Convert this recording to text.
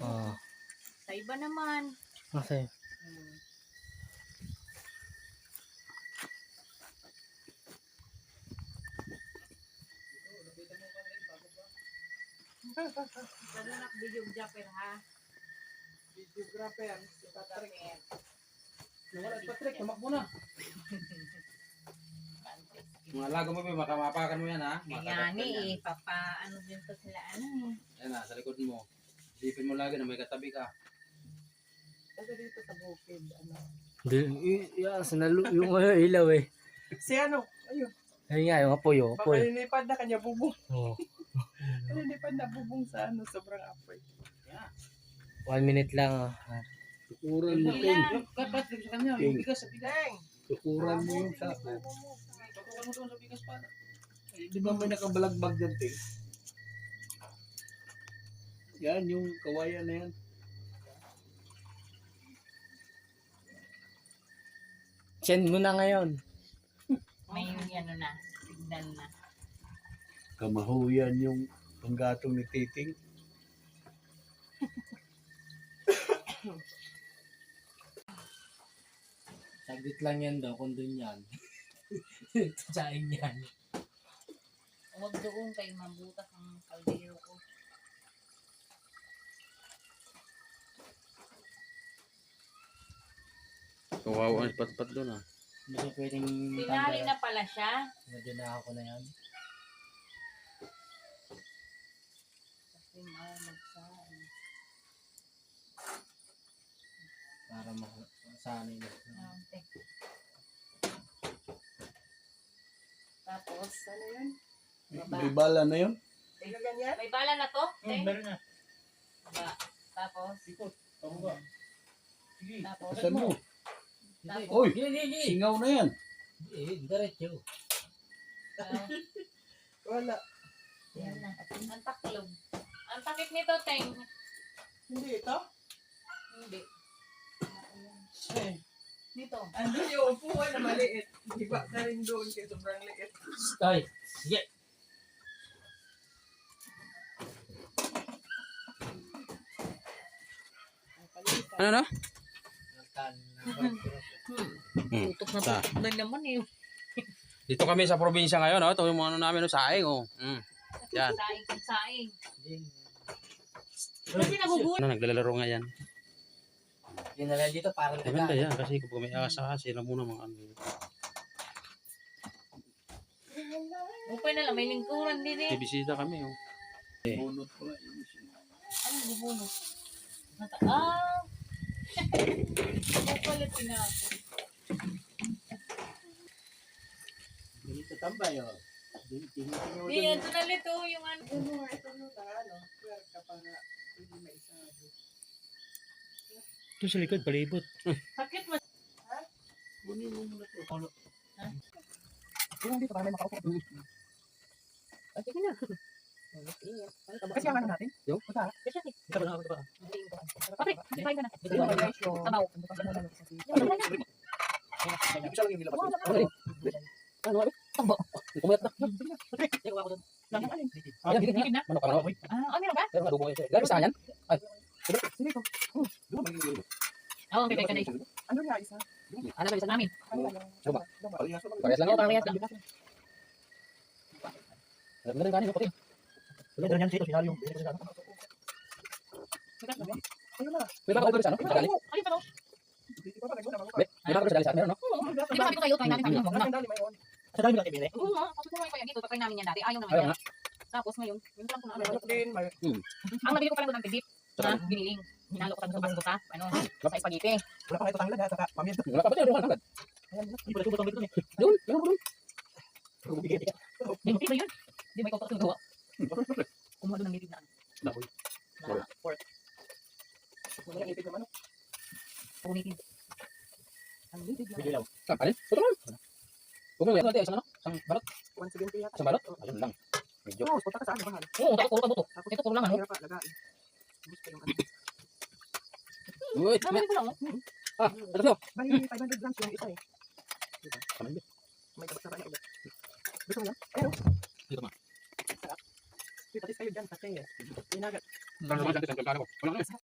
Ah, Sa iba naman. kasi Hmm. Lalo na videographer ha. Videographer, si Patrick. Nawala si Patrick, tumakbo na. Mga lago mo, Be, baka mapakan mo yan, ha? Kaya yan. eh, papa, ano din to sila, ano eh. Yan na, sa likod mo. Isipin mo lagi na may katabi ka. Kasi dito sa bukid, ano. di, yeah, sinalu yung ano, ilaw eh. Si ano, ayun, Ayun nga, yung apoy, yung apoy. makalilipad na kanya bubong. Oh, Makalilipad na bubong sa ano, sobrang apoy. one minute lang. ah. Tukuran mo. Yung kat sa kanya, yung bigas sa bigas. Tukuran mo yung sako. Tutukan mo doon sa bigas pa. Di ba may nakabalagbag dyan, Ting? Yan, yung kawayan na yan. Send mo na ngayon. May ano na, signal na. Kamahuyan yung panggatong ni Titing. Saglit lang yan daw, kung dun yan. Tsain yan. Huwag doon kayo mabutas ang kaldero ko. Kawawa ang patpat doon, ha? Hindi pwedeng Tinali na pala siya. Medyo na ako na yan. Para ma- masanay na. Ante. Tapos, Ano yan? baba. May bala na yun. May bala na to? Teng? meron na. Baba. Tapos, tapos, Asan mo? tapos, Oy, Hindi, hindi. singaw na yan. Eh, diretso. Wala. yan na. Ang taklog. Ang takip nito, Teng. Hindi ito? Hindi. Eh. Dito. Andun yung upuan na maliit. Iba na rin doon kaya sobrang liit. Ay, sige. Ano na? Hmm. Tutok na Ta. tutok na naman eh. Dito kami sa probinsya ngayon, oh. Ito yung mga ano namin, oh, saing, oh. Mm. Yan. Saing saing. Kasi nagugulat. Ano, naglalaro nga yan. Dinala dito para Maganda yan, kasi kung may asa, sila muna mga ano. Okay na lang, may lingkuran din eh. May bisita kami, oh. Bunot ko yun. Ano bubunot? Mata- Ah! Ako pala pinako. Ganito tambay, mo Di, ito na lito yung ano. Ano mo, ito no, na ano, square ka para may isabi. Ito sa likod, palibot. Sakit mo. Kunin mo muna to. Yung dito para may makaupo. Ay, sige na. Kasi ang ano natin? Yung? Masarap. Kasi, Ito ba na ako ba? Patrick, kain ka na. Sabaw. Isa lang yung nilabas. Ano, ano? Tambo. Kumayat na. Lang alin. Dito Dikit na. Ano pa na? Ah, oh, meron ba? Pero madugo yun. Lalo sa yan? Sige ko. Ba magiging? Oo, okay, ka na isa. Ano nga isa? Ano ba isa namin? Ano. Ano ba? Parehas lang yun, parehas lang. Alam na rin kanin, Wala na yan dito, sinali yung. Ayun na. May baka sa ano? Sa dali? Ayun pa no? Pa pa May may baka sa dali sa meron, no? Di ba sabi ko kayo, try natin dali mayroon. Sa dali lang ibili. Oo kasi pa yan dito. Try namin yan dati. Ayaw naman yan. Tapos ngayon, yun lang kung May ano. may... Ang nabili ko pa lang doon ng tidip. Na biniling. Hinalo ko sa gusto sa ano, sa spaghetti. Wala pa kayo tanglad ha, saka pamilya. Wala pa dyan, agad. Hindi pala subot ang dito. Doon, doon, doon. Hindi mo ba yun? Hindi mo ikaw pa gawa. Kumuha doon ng native na ano. Naboy. Na pork. Wala yung ipig naman. Native. Ang litig na. lang. Ka rin? Ito naman. Huwag mo yan, natin, isang ano? Isang balot? 170 yata. Isang balot? Ayun lang. Medyo. Oo, punta ka sa ano, mahal. Oo, tapos puro pa buto. Tapos, Ito puro lang ano. mahirap pa, lagain. Gusto yung ano. Uy. Nabili ko lang. oh. Ah, ito sa'yo. Bali, 500 grams yung isa eh. Kamay May tabas na ba niya ulit? Gusto mo yan? Pero, Dito ma. Uy, patis kayo dyan, pati. Inagat. Wala naman dyan, isang kagkano ko. Wala naman.